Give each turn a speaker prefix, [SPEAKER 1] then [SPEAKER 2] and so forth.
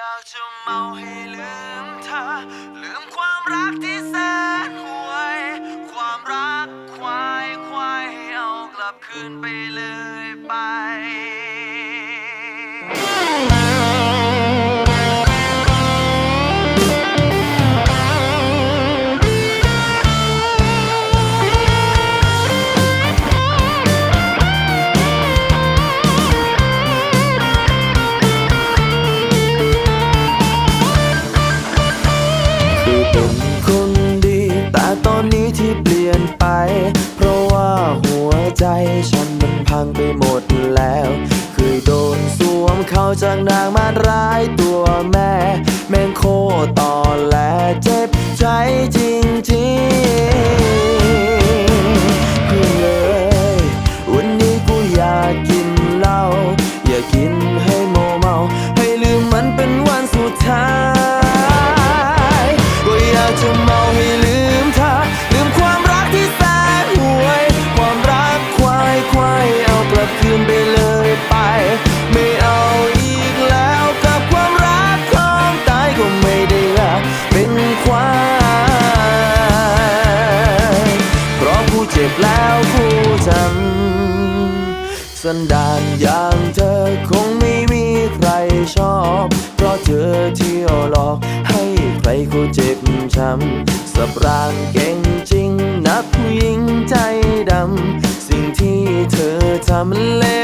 [SPEAKER 1] อยากจะเมาให้ลืมเธอ ลืมความรักที่แสนห่วย ความรักควายควายใหเอากลับคืนไปเลยไป
[SPEAKER 2] ต่ตอนนี้ที่เปลี่ยนไป เพราะว่าหัวใจฉันมันพังไปหมดแล้ว เคยโดนสวมเขาจากนางมารร้ายตัวแม่ แม่งโคตรตอแหลเจ็บใจจริงๆ คืนไปเลยไป ไม่เอาอีกแล้วกับความรักของตายก็ไม่ได้รักเป็นควายเพราะผู้เจ็บแล้วผู้จำสันดานอย่างเธอคงไม่มีใครชอบ เพราะเธอเที่ยวหลอกให้ใครเขาเจ็บช้ำสับรางเก่งจริง นักผู้